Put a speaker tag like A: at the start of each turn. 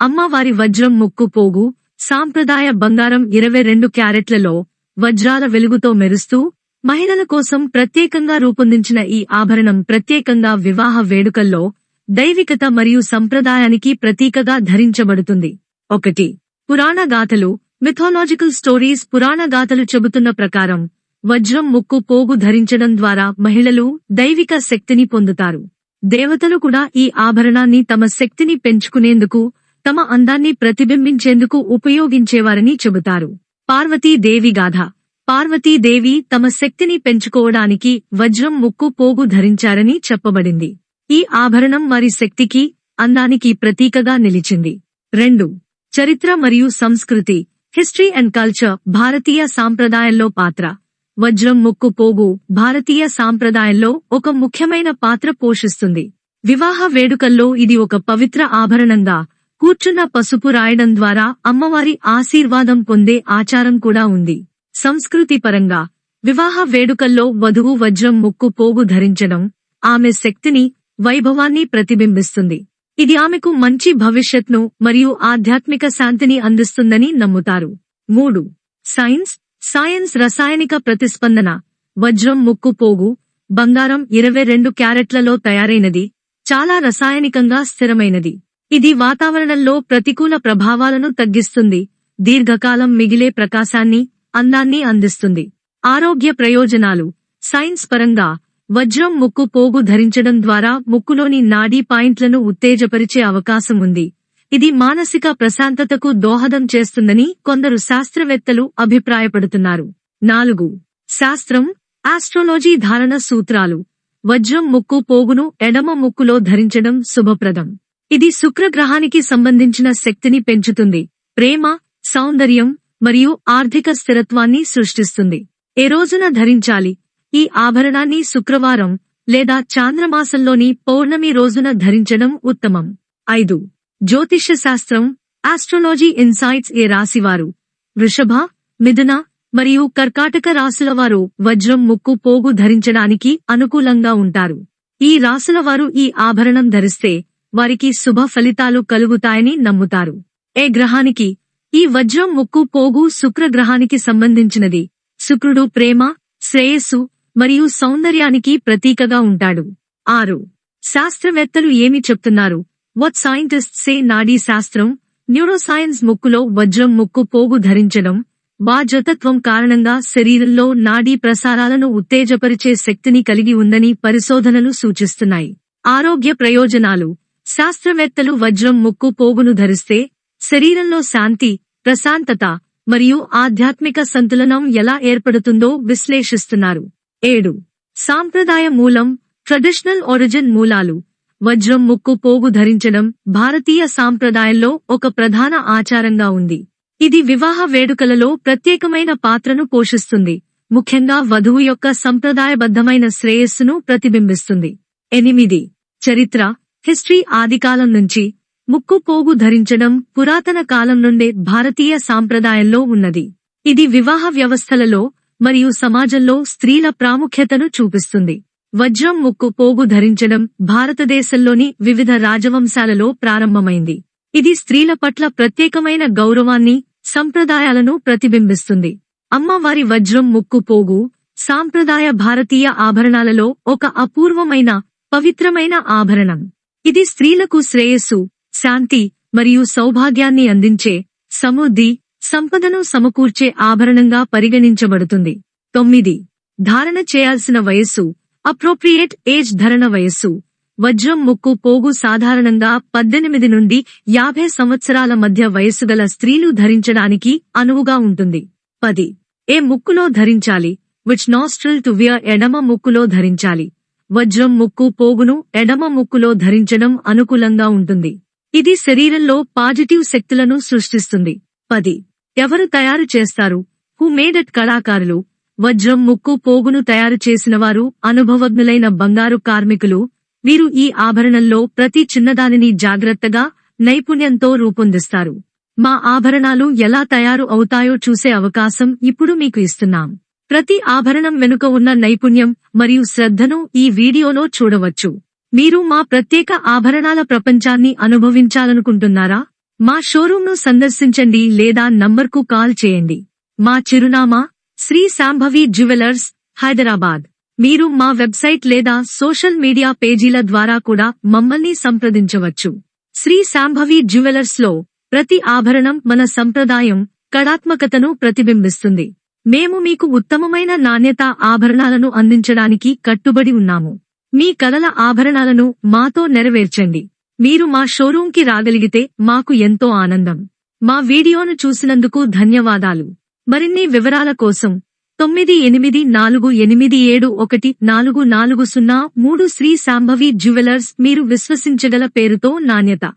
A: అమ్మవారి వజ్రం ముక్కు పోగు సాంప్రదాయ బంగారం ఇరవై రెండు క్యారెట్లలో వజ్రాల వెలుగుతో మెరుస్తూ మహిళల కోసం ప్రత్యేకంగా రూపొందించిన ఈ ఆభరణం ప్రత్యేకంగా వివాహ వేడుకల్లో దైవికత మరియు సంప్రదాయానికి ప్రతీకగా ధరించబడుతుంది. ఒకటి పురాణ గాథలు మిథాలాజికల్ స్టోరీస్ పురాణ గాథలు చెబుతున్న ప్రకారం వజ్రం ముక్కు పోగు ధరించడం ద్వారా మహిళలు దైవిక శక్తిని పొందుతారు. దేవతలు కూడా ఈ ఆభరణాన్ని తమ శక్తిని పెంచుకునేందుకు తమ అందాన్ని ప్రతిబింబించేందుకు ఉపయోగించేవారని చెబుతారు. పార్వతీదేవి గాథ. పార్వతీదేవి తమ శక్తిని పెంచుకోవడానికి వజ్రం ముక్కు పోగు ధరించారని చెప్పబడింది. ఈ ఆభరణం వారి శక్తికి అందానికి ప్రతీకగా నిలిచింది. రెండు. చరిత్ర మరియు సంస్కృతి. హిస్టరీ అండ్ కల్చర్ భారతీయ సాంప్రదాయంలో పాత్ర. వజ్రం ముక్కు పోగు భారతీయ సాంప్రదాయంలో ఒక ముఖ్యమైన పాత్ర పోషిస్తుంది. వివాహ వేడుకల్లో ఇది ఒక పవిత్ర ఆభరణంగా కూర్చున్న పసుపు రాయడం ద్వారా అమ్మవారి ఆశీర్వాదం పొందే ఆచారం కూడా ఉంది. సంస్కృతి పరంగా వివాహ వేడుకల్లో వధువు వజ్రం ముక్కు పోగు ధరించడం ఆమె శక్తిని వైభవాన్ని ప్రతిబింబిస్తుంది. ఇది ఆమెకు మంచి భవిష్యత్ను మరియు ఆధ్యాత్మిక శాంతిని అందిస్తుందని నమ్ముతారు. మూడు. సైన్స్. సైన్స్ రసాయనిక ప్రతిస్పందన. వజ్రం ముక్కు పోగు బంగారం ఇరవై రెండు క్యారెట్లలో తయారైనది. చాలా రసాయనికంగా స్థిరమైనది. ఇది వాతావరణంలో ప్రతికూల ప్రభావాలను తగ్గిస్తుంది. దీర్ఘకాలం మిగిలే ప్రకాశాన్ని అందాన్ని అందిస్తుంది. ఆరోగ్య ప్రయోజనాలు. సైన్స్ పరంగా వజ్రం ముక్కు పోగు ధరించడం ద్వారా ముక్కులోని నాడీ పాయింట్లను ఉత్తేజపరిచే అవకాశం ఉంది. ఇది మానసిక ప్రశాంతతకు దోహదం చేస్తుందని కొందరు శాస్త్రవేత్తలు అభిప్రాయపడుతున్నారు. నాలుగు. శాస్త్రం ఆస్ట్రాలజీ ధారణ సూత్రాలు. వజ్రం ముక్కు పోగును ఎడమ ముక్కులో ధరించడం శుభప్రదం. ఇది శుక్రగ్రహానికి సంబంధించిన శక్తిని పెంచుతుంది ప్రేమ సౌందర్యం మరియు ఆర్థిక స్థిరత్వాన్ని సృష్టిస్తుంది. ఏ రోజున ధరించాలి? ఈ ఆభరణాన్ని శుక్రవారం లేదా చాంద్రమాసంలోని పౌర్ణమి రోజున ధరించడం ఉత్తమం. ఐదు. జ్యోతిష్య శాస్త్రం ఆస్ట్రాలజీ ఇన్సైట్స్ ఏ రాశివారు? వృషభ మిథున మరియు కర్కాటక రాశుల వారు వజ్రం ముక్కు పోగు ధరించడానికి అనుకూలంగా ఉంటారు. ఈ రాశుల వారు ఈ ఆభరణం ధరిస్తే వారికి శుభ ఫలితాలు కలుగుతాయని నమ్ముతారు. ఏ గ్రహానికి? ఈ వజ్రం ముక్కు పోగు శుక్ర గ్రహానికి సంబంధించినది. శుక్రుడు ప్రేమ శ్రేయస్సు మరియు సౌందర్యానికి ప్రతీకగా ఉంటాడు. ఆరు. శాస్త్రవేత్తలు ఏమి చెప్తున్నారు? వాట్ సైంటిస్ట్ సే నాడీ శాస్త్రం న్యూరోసైన్స్ ముక్కులో వజ్రం ముక్కు పోగు ధరించడం బాధ్యతత్వం కారణంగా శరీరంలో నాడీ ప్రసారాలను ఉత్తేజపరిచే శక్తిని కలిగి ఉందని పరిశోధనలు సూచిస్తున్నాయి. ఆరోగ్య ప్రయోజనాలు. శాస్త్రవేత్తలు వజ్రం ముక్కు పోగును ధరిస్తే శరీరంలో శాంతి ప్రశాంతత మరియు ఆధ్యాత్మిక సంతులనం ఎలా ఏర్పడుతుందో విశ్లేషిస్తున్నారు. ఏడు. సాంప్రదాయ మూలం ట్రెడిషనల్ ఒరిజిన్ మూలాలు. వజ్రం ముక్కు పోగు ధరించడం భారతీయ సాంప్రదాయంలో ఒక ప్రధాన ఆచారంగా ఉంది. ఇది వివాహ వేడుకలలో ప్రత్యేకమైన పాత్రను పోషిస్తుంది. ముఖ్యంగా వధువు యొక్క సంప్రదాయబద్ధమైన శ్రేయస్సును ప్రతిబింబిస్తుంది. ఎనిమిది. చరిత్ర హిస్టరీ ఆదికాలం నుంచి ముక్కు పోగు ధరించడం పురాతన కాలం నుండే భారతీయ సాంప్రదాయంలో ఉన్నది. ఇది వివాహ వ్యవస్థలలో మరియు సమాజంలో స్త్రీల ప్రాముఖ్యతను చూపిస్తుంది. వజ్రం ముక్కు పోగు ధరించడం భారతదేశంలోని వివిధ రాజవంశాలలో ప్రారంభమైంది. ఇది స్త్రీల పట్ల ప్రత్యేకమైన గౌరవాన్ని సంప్రదాయాలను ప్రతిబింబిస్తుంది. అమ్మవారి వజ్రం ముక్కు పోగు సాంప్రదాయ భారతీయ ఆభరణాలలో ఒక అపూర్వమైన పవిత్రమైన ఆభరణం. ఇది స్త్రీలకు శ్రేయస్సు శాంతి మరియు సౌభాగ్యాన్ని అందించే సమృద్ధి సంపదను సమకూర్చే ఆభరణంగా పరిగణించబడుతుంది. తొమ్మిది. ధారణ చేయాల్సిన వయస్సు అప్రోప్రియేట్ ఏజ్ ధరణ వయస్సు. వజ్రం ముక్కు పోగు సాధారణంగా పద్దెనిమిది నుండి యాభై సంవత్సరాల మధ్య వయస్సు గల స్త్రీలు ధరించడానికి అనువుగా ఉంటుంది. పది. ఏ ముక్కులో ధరించాలి? విచ్ నాస్ట్రిల్ టు వియర్ ఎడమ ముక్కులో ధరించాలి? వజ్రం ముక్కు పోగును ఎడమ ముక్కులో ధరించడం అనుకూలంగా ఉంటుంది. ఇది శరీరంలో పాజిటివ్ శక్తులను సృష్టిస్తుంది. పది. ఎవరు తయారు చేస్తారు? హూ మేడట్ కళాకారులు. వజ్రం ముక్కు పోగును తయారు చేసినవారు అనుభవజ్ఞులైన బంగారు కార్మికులు. వీరు ఈ ఆభరణంలో ప్రతి చిన్నదానిని జాగ్రత్తగా నైపుణ్యంతో రూపొందిస్తారు. మా ఆభరణాలు ఎలా తయారు అవుతాయో చూసే అవకాశం ఇప్పుడు మీకు ఇస్తున్నాం. ప్రతి ఆభరణం వెనుక ఉన్న నైపుణ్యం మరియు శ్రద్ధను ఈ వీడియోలో చూడవచ్చు. మీరు మా ప్రత్యేక ఆభరణాల ప్రపంచాన్ని అనుభవించాలనుకుంటున్నారా? మా షోరూంను సందర్శించండి లేదా నంబర్కు కాల్ చేయండి. మా చిరునామా శ్రీ శాంభవి జ్యువెలర్స్ హైదరాబాద్. మీరు మా వెబ్సైట్ లేదా సోషల్ మీడియా పేజీల ద్వారా కూడా మమ్మల్ని సంప్రదించవచ్చు. శ్రీ శాంభవి జ్యువెలర్స్లో ప్రతి ఆభరణం మన సంప్రదాయం కళాత్మకతను ప్రతిబింబిస్తుంది. మేము మీకు ఉత్తమమైన నాణ్యత ఆభరణాలను అందించడానికి కట్టుబడి ఉన్నాము. మీ కలల ఆభరణాలను మాతో నెరవేర్చండి. మీరు మా షోరూంకి రాగలిగితే మాకు ఎంతో ఆనందం. మా వీడియోను చూసినందుకు ధన్యవాదాలు. మరిన్ని వివరాల కోసం తొమ్మిది ఎనిమిది నాలుగు ఎనిమిది ఏడు ఒకటి నాలుగు నాలుగు సున్నా మూడు శ్రీ శాంభవి జ్యువెలర్స్ మీరు విశ్వసించగల పేరుతో నాణ్యత.